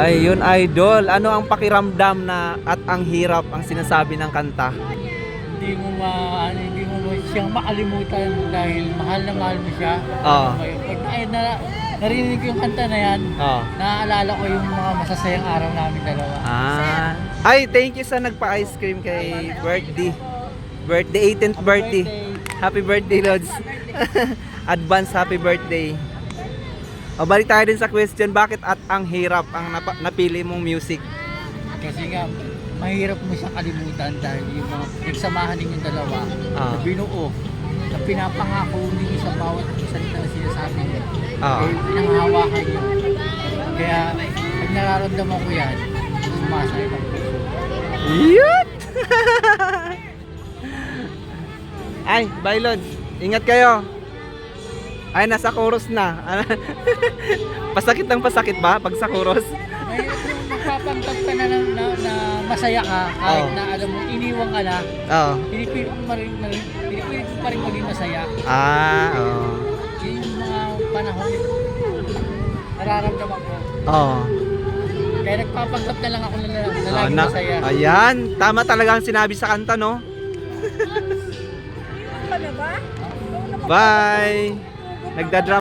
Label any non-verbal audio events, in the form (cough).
Ayun, idol. Ano ang pakiramdam na at ang hirap ang sinasabi ng kanta? Hindi mo ma, ano, hindi mo ma- siyang makalimutan dahil mahal na mahal mo siya. Oo. Ano ba yun? Pag ay, na, narinig ko yung kanta na yan, Oh. naaalala ko yung mga masasayang araw namin dalawa. Ah. Ay, thank you sa nagpa-ice cream kay birthday. Birthday, 18th birthday. Happy birthday, Lods. (laughs) Advance happy birthday. O, balik tayo din sa question, bakit at ang hirap ang napa- napili mong music? Kasi nga, mahirap mo siyang kalimutan dahil yung mga nagsamahan ninyong dalawa Ah. na binuo, na pinapangako ninyo sa bawat salita na sinasabi niyo. Ah. Eh, pinanghahawakan niyo. Kaya, pag nararamdaman ko yan, sumasakit ang puso. Yun! (laughs) Ay, Lods. Ingat kayo. Ay, nasa chorus na. (laughs) pasakit ng pasakit ba pag sa chorus? Magpapanggap ka na, na, na, na masaya ka kahit Oo. na alam mo, iniwan ka na, Oo. pinipilit mo pa rin, pinipilit mo pa rin maging masaya. Ah, oo. Yun yung mga panahon nararamdaman ko. Oo. Kaya nagpapanggap na lang ako na, na, na lagi na- masaya. ayan, tama talaga ang sinabi sa kanta, no? Bye! Nagdadrop